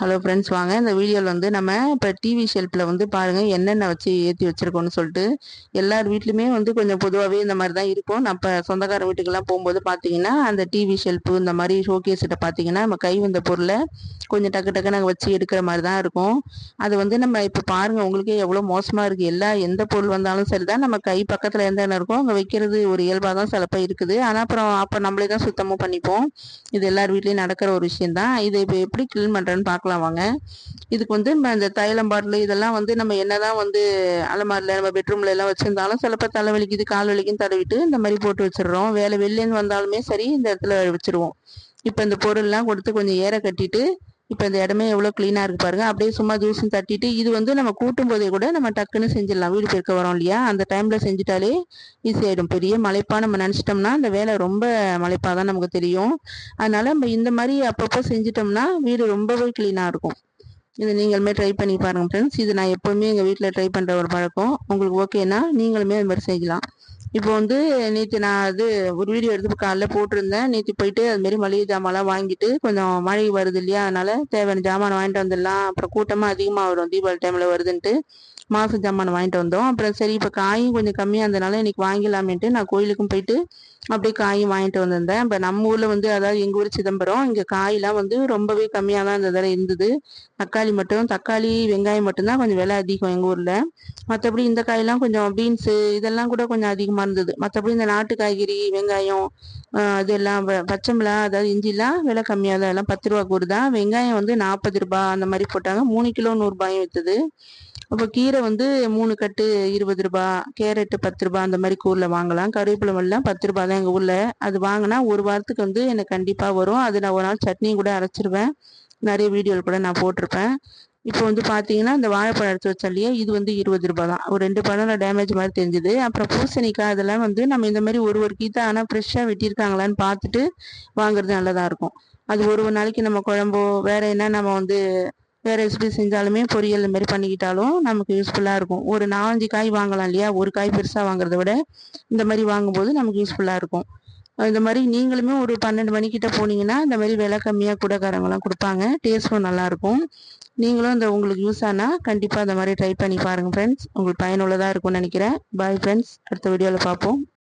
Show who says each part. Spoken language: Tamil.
Speaker 1: ஹலோ ஃப்ரெண்ட்ஸ் வாங்க. இந்த வீடியோவில் வந்து நம்ம இப்போ டிவி ஷெல்ஃபில் வந்து பாருங்கள் என்னென்ன வச்சு ஏற்றி வச்சுருக்கோம்னு சொல்லிட்டு எல்லார் வீட்லையுமே வந்து கொஞ்சம் பொதுவாகவே இந்த மாதிரி தான் இருக்கும். நம்ம சொந்தக்கார வீட்டுக்கெல்லாம் போகும்போது பார்த்தீங்கன்னா அந்த டிவி ஷெல்ஃபு இந்த மாதிரி ஷோகேஸ்கிட்ட பார்த்தீங்கன்னா நம்ம கை வந்த பொருளை கொஞ்சம் டக்கு டக்கு நாங்கள் வச்சு எடுக்கிற மாதிரி தான் இருக்கும். அது வந்து நம்ம இப்போ பாருங்கள் உங்களுக்கே எவ்வளோ மோசமாக இருக்குது எல்லா எந்த பொருள் வந்தாலும் சரி தான் நம்ம கை பக்கத்தில் எந்த இடம் இருக்கோ அங்கே வைக்கிறது ஒரு இயல்பாக தான் சிலப்போ இருக்குது. ஆனால் அப்புறம் அப்போ நம்மளே தான் சுத்தமும் பண்ணிப்போம். இது எல்லார் வீட்லேயும் நடக்கிற ஒரு விஷயம் தான் இதை இப்போ எப்படி க்ளீன் பண்ணுறேன்னு பார்க்கலாம் பார்க்கலாம் வாங்க. இதுக்கு வந்து நம்ம இந்த தைலம் பாட்டில் இதெல்லாம் வந்து நம்ம என்னதான் வந்து அலமாரியில் நம்ம பெட்ரூம்ல எல்லாம் வச்சிருந்தாலும் சிலப்போ தலைவலிக்குது கால் வலிக்குன்னு தடவிட்டு இந்த மாதிரி போட்டு வச்சிடுறோம். வேலை வெளிலேருந்து வந்தாலுமே சரி இந்த இடத்துல வச்சிருவோம். இப்போ இந்த பொருள்லாம் கொடுத்து கொஞ்சம் ஏற கட்டிட்டு இப்போ இந்த இடமே எவ்வளோ க்ளீனாக இருக்கு பாருங்கள் அப்படியே சும்மா தூசம் தட்டிட்டு இது வந்து நம்ம கூட்டும் போதே கூட நம்ம டக்குன்னு செஞ்சிடலாம். வீடு பெருக்க வரோம் இல்லையா? அந்த டைமில் செஞ்சுட்டாலே ஈஸி ஆகிடும் பெரிய மலைப்பாக நம்ம நினச்சிட்டோம்னா அந்த வேலை ரொம்ப மலைப்பாக தான் நமக்கு தெரியும். அதனால் நம்ம இந்த மாதிரி அப்பப்போ செஞ்சிட்டோம்னா வீடு ரொம்பவே க்ளீனாக இருக்கும். இது நீங்களுமே ட்ரை பண்ணி பாருங்கள் ஃப்ரெண்ட்ஸ் இது நான் எப்போவுமே எங்கள் வீட்டில் ட்ரை பண்ணுற ஒரு பழக்கம். உங்களுக்கு ஓகேனா நீங்களுமே அது மாதிரி செய்யலாம். இப்போ வந்து நேற்று நான் அது ஒரு வீடியோ எடுத்து காலைல போட்டிருந்தேன். நேற்று போயிட்டு அதுமாரி மளிகை ஜாமான்லாம் வாங்கிட்டு கொஞ்சம் மழை வருது இல்லையா? அதனால தேவையான ஜாமான் வாங்கிட்டு வந்துடலாம். அப்புறம் கூட்டமாக அதிகமாக வரும். தீபாவளி டைமில் வருதுன்ட்டு. மாதம் ஜாமான் வாங்கிட்டு வந்தோம். அப்புறம் சரி இப்போ காயும் கொஞ்சம் கம்மியாக இருந்தனால இன்னைக்கு வாங்கிடலாமேன்ட்டு நான் கோயிலுக்கும் போயிட்டு அப்படியே காயும் வாங்கிட்டு வந்திருந்தேன். இப்போ நம்ம ஊரில் வந்து அதாவது எங்கள் ஊர் சிதம்பரம் இங்கே காயெல்லாம் வந்து ரொம்பவே கம்மியாக தான் இந்த இருந்தது. தக்காளி மட்டும் தக்காளி வெங்காயம் மட்டும்தான் கொஞ்சம் விலை அதிகம் எங்கள் ஊரில். மற்றபடி இந்த காயெல்லாம் கொஞ்சம் பீன்ஸு இதெல்லாம் கூட கொஞ்சம் அதிகமாக இருந்தது. மற்றபடி இந்த நாட்டு காய்கறி வெங்காயம் அது எல்லாம் பச்சை மிளகா அதாவது இஞ்சிலாம் விலை கம்மியாக தான். எல்லாம் பத்து ரூபா கூறு தான். வெங்காயம் வந்து நாற்பது ரூபா அந்த மாதிரி போட்டாங்க. மூணு கிலோ நூறுபாயும் விற்றுது அப்போ கீரை வந்து மூணு கட்டு இருபது ரூபா கேரட்டு பத்து ரூபா அந்த மாதிரி கூரில் வாங்கலாம். கருவேப்பிலை எல்லாம் பத்து ரூபா தான் எங்கள் ஊரில். அது வாங்கினா ஒரு வாரத்துக்கு வந்து எனக்கு கண்டிப்பாக வரும். அது நான் ஒரு நாள் சட்னியும் கூட அரைச்சிருவேன். நிறைய வீடியோவில் கூட நான் போட்டிருப்பேன். இப்போ வந்து பார்த்தீங்கன்னா இந்த வாழைப்பழம் எடுத்து வச்சோம் இல்லையா? இது வந்து இருபது ரூபாய் தான். ஒரு ரெண்டு பழம் டேமேஜ் மாதிரி தெரிஞ்சுது. அப்புறம் பூசணிக்காய் அதெல்லாம் வந்து நம்ம இந்த மாதிரி ஒரு ஒரு கீதா ஆனால் ஃப்ரெஷ்ஷாக வெட்டியிருக்காங்களான்னு பார்த்துட்டு வாங்குறது நல்லதாக இருக்கும். அது ஒரு ஒரு நாளைக்கு நம்ம குழம்போ வேற என்ன நம்ம வந்து வேறு ரெசிபி செஞ்சாலுமே பொரியல் இந்த மாதிரி பண்ணிக்கிட்டாலும் நமக்கு யூஸ்ஃபுல்லாக இருக்கும். ஒரு நாலஞ்சு காய் வாங்கலாம் இல்லையா? ஒரு காய் பெருசாக வாங்குறத விட இந்த மாதிரி வாங்கும்போது நமக்கு யூஸ்ஃபுல்லாக இருக்கும். இந்த மாதிரி நீங்களுமே ஒரு பன்னெண்டு மணிக்கிட்ட போனீங்கன்னா இந்த மாதிரி விலை கம்மியாக கூடக்காரங்களாம் கொடுப்பாங்க. டேஸ்ட்டும் நல்லாயிருக்கும் நீங்களும் இந்த உங்களுக்கு யூஸ் ஆனால் கண்டிப்பாக இந்த மாதிரி ட்ரை பண்ணி பாருங்கள் ஃப்ரெண்ட்ஸ் உங்களுக்கு பயனுள்ளதாக இருக்கும்னு நினைக்கிறேன். பாய் ஃப்ரெண்ட்ஸ் அடுத்த வீடியோவில் பார்ப்போம்.